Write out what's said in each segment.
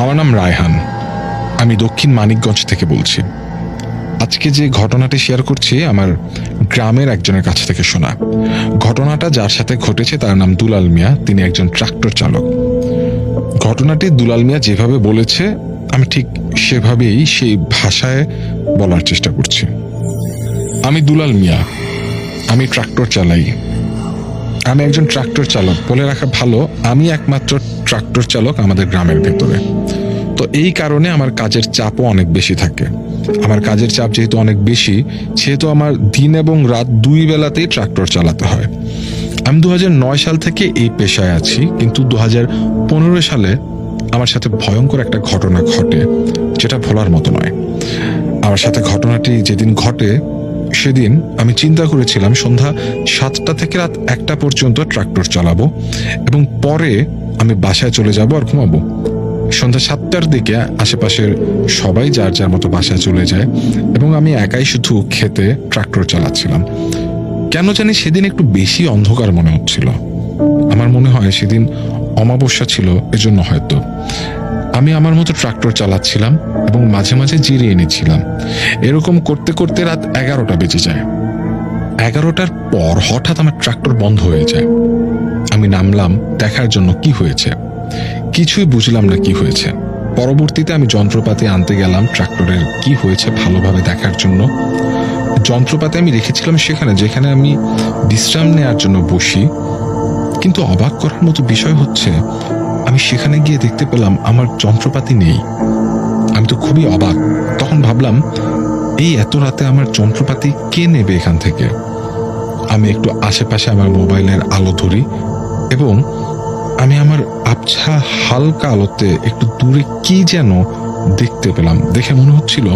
আমার নাম রায়হান। আমি দক্ষিণ মানিকগঞ্জ থেকে বলছি। আজকে যে ঘটনাটি শেয়ার করছি, আমার গ্রামের একজনের কাছ থেকে শোনা। ঘটনাটা যার সাথে ঘটেছে তার নাম দুলাল মিয়া, তিনি একজন ট্রাক্টর চালক। ঘটনাটি দুলাল মিয়া যেভাবে বলেছে, আমি ঠিক সেভাবেই সেই ভাষায় বলার চেষ্টা করছি। আমি দুলাল মিয়া। আমি ট্রাক্টর চালাই। আমি একজন ট্রাক্টর চালক। বলে রাখা ভালো, আমি একমাত্র ট্রাক্টর চালক আমাদের গ্রামের ভেতরে। তো এই কারণে আমার কাজের চাপও অনেক বেশি থাকে। আমার কাজের চাপ যেহেতু অনেক বেশি, সেহেতু আমার দিন এবং রাত দুই বেলাতেই ট্রাক্টর চালাতে হয়। আমি দু সাল থেকে এই পেশায় আছি, কিন্তু দু সালে আমার সাথে ভয়ঙ্কর একটা ঘটনা ঘটে, যেটা ভোলার মতো নয়। আমার সাথে ঘটনাটি যেদিন ঘটে, সেদিন আমি চিন্তা করেছিলাম, সন্ধ্যা সাতটা থেকে রাত একটা পর্যন্ত ট্রাক্টর চালাবো এবং পরে আমি বাসায় চলে যাব আর ঘুমাবো। সন্ধ্যা সাতটার দিকে আশেপাশের সবাই যার যার মতো বাসায় চলে যায় এবং আমি একাই শুধু খেতে ট্রাক্টর চালাচ্ছিলাম। কেন জানি সেদিন একটু বেশি অন্ধকার মনে হচ্ছিল। আমার মনে হয় সেদিন অমাবস্যা ছিল, এজন্য হয়তো। আমি আমার মতো ট্রাক্টর চালাচ্ছিলাম এবং মাঝে মাঝে জিরিয়ে নিচ্ছিলাম এরকম করতে করতে রাত এগারোটা বেজে যায়। এগারোটার পর হঠাৎ আমার ট্রাক্টর বন্ধ হয়ে যায়। আমি নামলাম, দেখার জন্য কি হয়েছে? কিছুই বুঝলাম না কি হয়েছে। পরবর্তীতে আমি যন্ত্রপাতি আনতে গেলাম, ট্রাক্টরের কি হয়েছে ভালোভাবে দেখার জন্য। যন্ত্রপাতি আমি রেখেছিলাম সেখানে, যেখানে আমি বিশ্রাম নেওয়ার জন্য বসি। কিন্তু অবাক করার মতো বিষয় হচ্ছে, আমি সেখানে গিয়ে দেখতে পেলাম আমার যন্ত্রপাতি নেই। আমি তো খুবই অবাক। তখন ভাবলাম, এই এত রাতে আমার যন্ত্রপাতি কে নেবে এখান থেকে? আমি একটু আশেপাশে আমার মোবাইলের আলো ধরি এবং আমি আমার আবছা হালকা আলোতে একটু দূরে কি যেন দেখতে পেলাম। দেখে মনে হচ্ছিল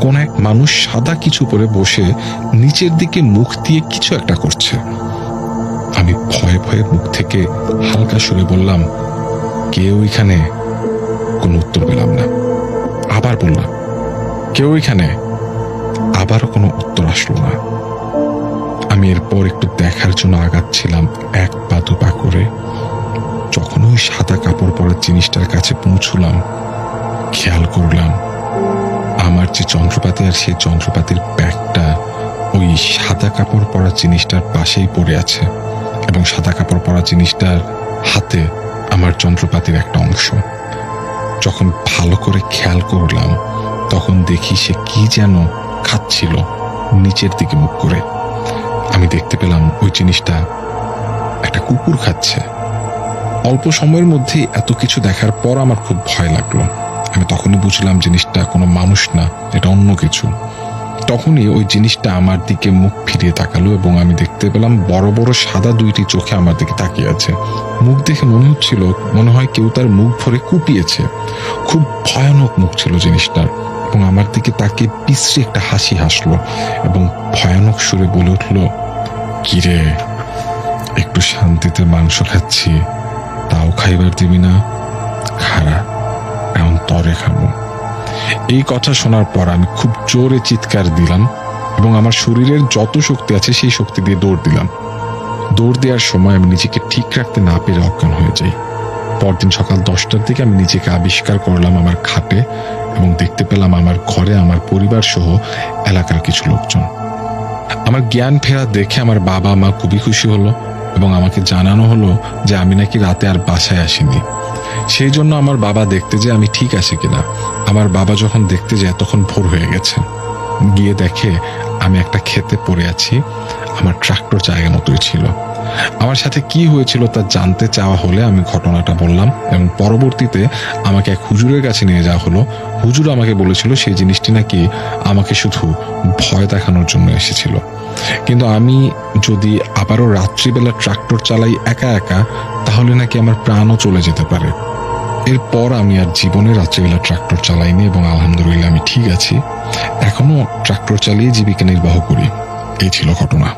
কোন এক মানুষ সাদা কিছু পরে বসে নিচের দিকে মুখ দিয়ে কিছু একটা করছে। আমি ভয়ে ভয়ে মুখ থেকে হালকা সুরে বললাম, কেউ এখানে? কোনো উত্তর পেলাম না। আবার বললাম, কেউ এখানে? আবারও কোনো উত্তর আসলো না। আমি এরপর একটু দেখার জন্য আগাচ্ছিলাম, এক পা দু পা করে। যখন ওই সাদা কাপড় পরা জিনিসটার কাছে পৌঁছলাম, খেয়াল করলাম, আমার যে যন্ত্রপাতি আর সেই যন্ত্রপাতির ব্যাগটা ওই সাদা কাপড় পরা জিনিসটার পাশেই পড়ে আছে এবং সাদা কাপড় পরা জিনিসটার হাতে আমার যন্ত্রপাতির একটা অংশ। যখন ভালো করে খেয়াল করলাম, তখন দেখি সে কি যেন খাচ্ছিল নিচের দিকে মুখ করে। আমি দেখতে পেলাম ওই জিনিসটা একটা কুকুর খাচ্ছে। অল্প সময়ের মধ্যে এত কিছু দেখার পর আমার খুব ভয় লাগল। আমি তখনই বুঝলাম জিনিসটা কোনো মানুষ না, এটা অন্য কিছু। তখনই ওই জিনিসটা আমার দিকে মুখ ফিরিয়ে তাকালো এবং আমি দেখতে পেলাম বড় বড় সাদা দুইটি চোখে আমার দিকে তাকিয়ে আছে। মুখ দেখে মনে হচ্ছিল, মনে হয় কেউ তার মুখ ভরে কুপিয়েছে। খুব ভয়ানক মুখ ছিল জিনিসটার এবং আমার দিকে তাকিয়ে পিছড়ে একটা হাসি হাসলো এবং ভয়ানক সুরে বলে উঠল, কিরে, একটু শান্তিতে মাংস খাচ্ছি। তাও খাইবার দিবি না। খারা এখন তরে খাব। এই কথা শোনার পর আমি খুব জোরে চিৎকার দিলাম এবং আমার শরীরের যত শক্তি আছে সেই শক্তি দিয়ে দৌড় দিলাম। দৌড় দেওয়ার সময় আমি নিজেকে ঠিক রাখতে না পেরে অজ্ঞান হয়ে যাই। পরদিন সকাল দশটার দিকে আমি নিজেকে আবিষ্কার করলাম আমার খাটে এবং দেখতে পেলাম আমার ঘরে আমার পরিবার সহ এলাকার কিছু লোকজন। আমার জ্ঞান ফেরা দেখে আমার বাবা মা খুবই খুশি হলো। এবং আমাকে জানানো হলো যে আমি নাকি রাতে আর বাসায় আসিনি। সেই জন্য আমার বাবা দেখতে যে আমি ঠিক আছি কিনা। আমার বাবা যখন দেখতে যায় তখন ভোর হয়ে গেছে। গিয়ে দেখে আমি একটা খেতে পড়ে আছি। আমার ট্রাক্টর জায়গা মতোই ছিল। আমার সাথে কি হয়েছিল তা জানতে চাওয়া হলে আমি ঘটনাটা বললাম এবং পরবর্তীতে আমাকে এক হুজুরের কাছে নিয়ে যাওয়া হলো। হুজুর আমাকে বলেছিল সেই জিনিসটি নাকি আমাকে শুধু ভয় দেখানোর জন্য এসেছিল। কিন্তু আমি যদি আবারও রাত্রিবেলা ট্রাক্টর চালাই একা একা, তাহলে নাকি আমার প্রাণও চলে যেতে পারে। এরপর আমি আর জীবনে রাত্রিবেলা ট্রাক্টর চালাইনি এবং আলহামদুলিল্লাহ আমি ঠিক আছি। এখনও ট্রাক্টর চালিয়ে জীবিকা নির্বাহ করি। এই ছিল ঘটনা।